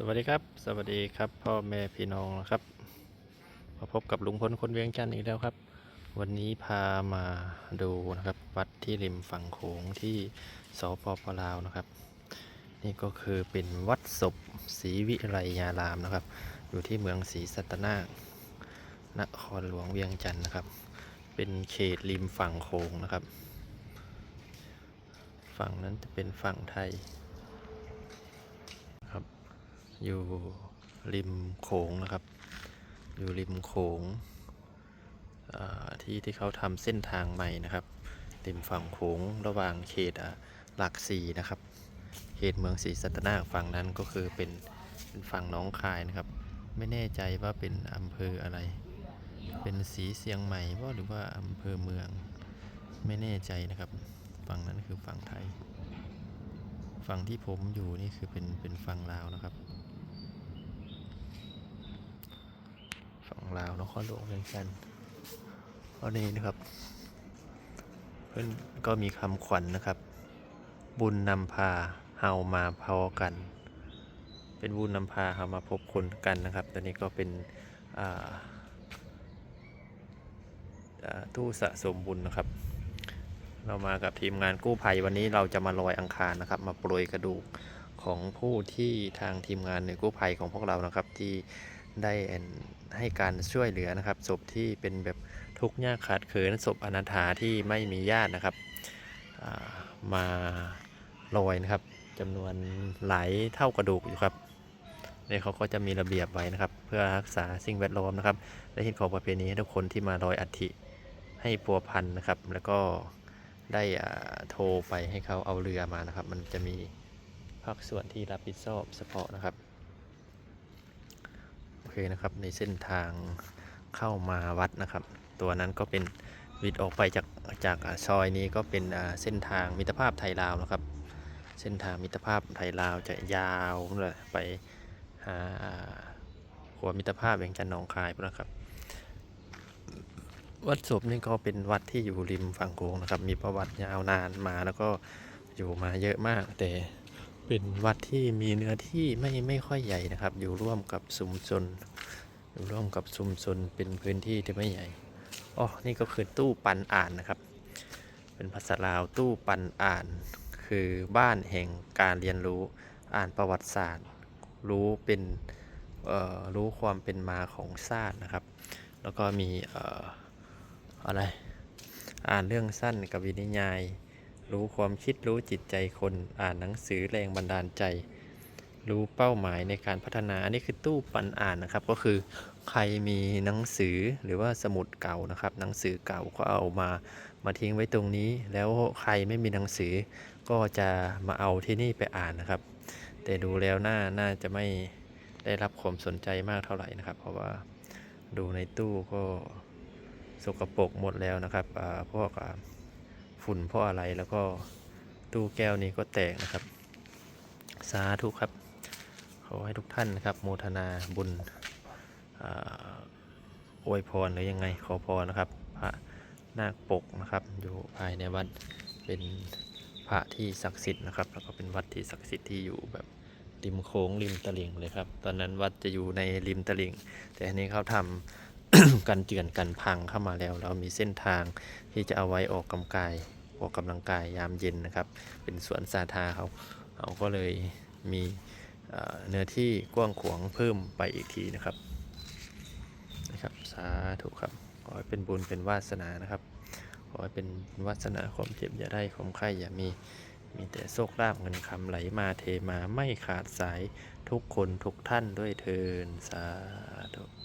สวัสดีครับ สวัสดีครับพ่อแม่พี่น้องนะครับ มาพบกับลุงพลคนเวียงจันทร์อีกแล้วครับ วันนี้พามาดูนะครับวัดที่ริมฝั่งโขงที่สปปลาวนะครับ นี่ก็คือเป็นวัดศพศรีวิไลยารามนะครับ อยู่ที่เมืองศรีสัตนาคนครหลวงเวียงจันทร์นะครับ เป็นเขตริมฝั่งโขงนะครับ ฝั่งนั้นจะเป็นฝั่งไทย อยู่ริมโขงนะครับ อยู่ริมโขงที่ที่เขาทำเส้นทางใหม่นะครับริมฝั่งโขงระหว่างเขตหลักสี่นะครับ เขตเมืองศรีสัตนาฝั่งนั้นก็คือเป็นเป็นฝั่งน้องคายนะครับ ไม่แน่ใจว่าเป็นอำเภออะไร เป็นสีเสียงใหม่ว่าหรือว่าอำเภอเมือง ไม่แน่ใจนะครับ ฝั่งนั้นคือฝั่งไทย ฝั่งที่ผมอยู่นี่คือเป็นเป็นฝั่งลาวนะครับ ฝั่ง ลาวนครหลวงเวียงจันทร์อันนี้นะครับ เพื่อนก็มีคำขวัญนนะครับ บุญนำพาเฮามาพอกัน เป็นบุญนำพาเฮามาพบคนกันนะครับ ตอนนี้ก็เป็นตู้สะสมบุญนะครับ เรามากับทีมงานกู้ภัยวันนี้เราจะมาลอยอังคารนะครับ มาโปรยกระดูกของผู้ที่ทางทีมงานหน่วยกู้ภัยของพวกเรานะครับที่ได้ ให้การช่วยเหลือนะครับ ศพที่เป็นแบบทุกข์ยากขาดเขินศพอนาถาที่ไม่มีญาตินะครับามาลอยนะครับจำนวนหลายเท่ากระดูกอยู่ครับเนี่ยเขาก็จะมีระเบียบไว้นะครับ เพื่อรักษาสิ่งแวดล้อมนะครับ และหินของประเพณีให้ทุกคนที่มาลอยอัฐิให้ปัวพันนะครับ แล้วก็ได้โทรไปให้เขาเอาเรือมานะครับ มันจะมีภาคส่วนที่รับผิดชอบเฉพาะนะครับ เคนะครับในเส้นทางเข้ามาวัดนะครับ ตัวนั้นก็เป็นวิดออกไปจากจากซอยนี้ก็เป็นเส้นทางมิตรภาพไทยลาวนะครับ เส้นทางมิตรภาพไทยลาวจะยาวเลยไปหาหัวมิตรภาพเวียงจันทร์หนองคายพุ่นนะครับ วัดศพนี่ก็เป็นวัดที่อยู่ริมฝั่งโขงนะครับ มีประวัติยาวนานมาแล้วก็อยู่มาเยอะมากแต่ เป็นวัดที่มีเนื้อที่ไม่ไม่ค่อยใหญ่นะครับ อยู่ร่วมกับชุมชนอยู่ร่วมกับชุมชนเป็นพื้นที่ที่ไม่ใหญ่อ๋อนี่ก็คือตู้ปันอ่านนะครับ เป็นภาษาลาวตู้ปันอ่าน คือบ้านแห่งการเรียนรู้อ่านประวัติศาสตร์ รู้เป็นเอ่อรู้ความเป็นมาของชาตินะครับ แล้วก็มีเอ่ออะไรอ่านเรื่องสั้นกับวินิยาย รู้ความคิดรู้จิตใจคนอ่านหนังสือแรงบันดาลใจ รู้เป้าหมายในการพัฒนา อันนี้คือตู้ปันอ่านนะครับ ก็คือใครมีหนังสือหรือว่าสมุดเก่านะครับ หนังสือเก่าก็เอามามาทิ้งไว้ตรงนี้ แล้วใครไม่มีหนังสือก็จะมาเอาที่นี่ไปอ่านนะครับ แต่ดูแล้วน่าน่าจะไม่ได้รับความสนใจมากเท่าไหร่นะครับ เพราะว่าดูในตู้ก็สกปรกหมดแล้วนะครับอ่าพวกอ่า ฝุ่นเพราะอะไรแล้วก็ตู้แก้วนี้ก็แตกนะครับ สาธุครับ ขอให้ทุกท่านนะครับโมทนาบุญอวยพรหรือยังไงขอพรนะครับ พระนาคปกนะครับ อยู่ภายในวัดเป็นพระที่ศักดิ์สิทธิ์นะครับ แล้วก็เป็นวัดที่ศักดิ์สิทธิ์ที่อยู่แบบริมโค้งริมตลิ่งเลยครับ ตอนนั้นวัดจะอยู่ในริมตลิ่ง แต่อันนี้เขาทำกันเจือนกันพังเข้ามาแล้ว เรามีเส้นทางที่จะเอาไว้ออกกำลังกาย ออกกำลังกายยามเย็นนะครับ เป็นสวนสาธารเขาเขาก็เลยมีเอ่อเนื้อที่กว้างขวางเพิ่มไปอีกทีนะครับนะครับ สาธุครับ ขอให้เป็นบุญเป็นวาสนานะครับ ขอให้เป็นวาสนาความเจ็บอย่าได้ความไข้อย่ามี มีแต่โชคลาภเงินคำไหลมาเทมาไม่ขาดสายทุกคนทุกท่านด้วยเทินสาธุ